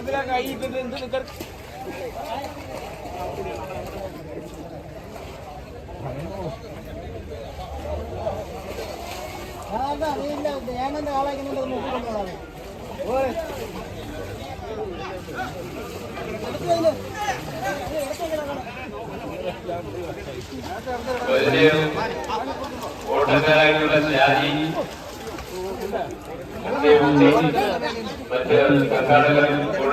അടുപ്പിലാ കൈ ഇട്ടിട്ട് എന്ത് നിക്കർ? ഞാനെന്റെ ആളായിക്കുന്നുണ്ട് നോക്കിക്കൊണ്ടാണ് പരിചയം ഓട്ടക്കാരായിട്ടുള്ള ജാതി മറ്റ് സംഘാടകരും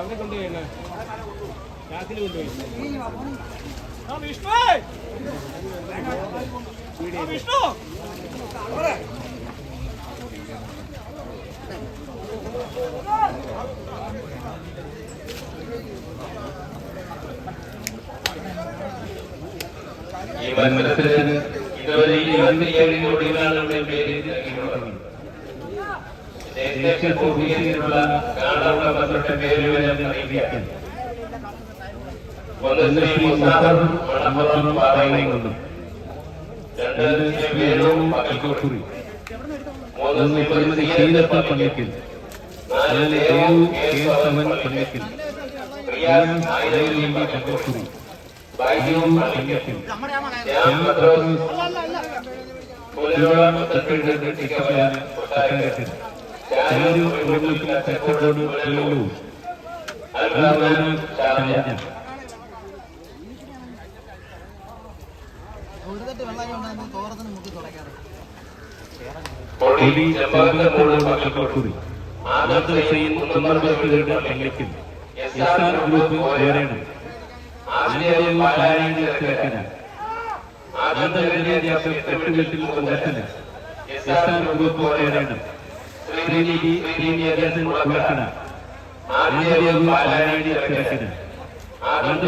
അവിടെ കൊണ്ടുപോയി ക്ലാസ്സിൽ കൊണ്ടുപോയി വിഷ്ണു! വിഷ്ണു! ഈ മത്സരത്തിന് ഇതുവരെ ഈ കോടികളാണ് നമ്മുടെ പേര് ദേശീയ പൂർത്തീകരിച്ചിട്ടുള്ള കാണാനുള്ള പന്ത്രണ്ട് പേരുകളെ അറിയിക്കാം ഒന്ന് ശ്രീ മുസാഫർ മണപ്പുറം പാറയിൽ രണ്ട് ശ്രീ വേണു പകൽക്കുറി. മൂന്ന് ശ്രീമതി ശീലത്ത പള്ളിക്കൽ നാല് ദേവു കേശവൻ പള്ളിക്കൽ റിയാസ് ആയിരം പകൽക്കുറി. ബൈജു പള്ളിക്കൽ പത്രോസ് പുലരോളം തട്ടിട്ട് ടിക്കവല കൊട്ടാരത്തിൽ തട്ട് വെള്ളം കൊണ്ടാകുമ്പോൾ തോറത്തിന് മുക്കി തുടയ്ക്കാറ് കൊടി ചെമ്പകത്തോട് പകൽക്കുറി ആദർ സൈൻ കുന്നമ്പലത്തിലൂടെ പള്ളിക്കൽ എസ് ആർ ഗ്രൂപ്പ് ഓരണം ആദ്യം പാലാഴി തിരക്കന ആദർ എട്ടുകെട്ടിൽ മുഖത്തന എസ് ആർ ഗ്രൂപ്പ് ഓരണം ശ്രീനിധി ശ്രീനിവാസൻ ഉളക്കണ ആദ്യം പാലാഴി തിരക്കന ആദർ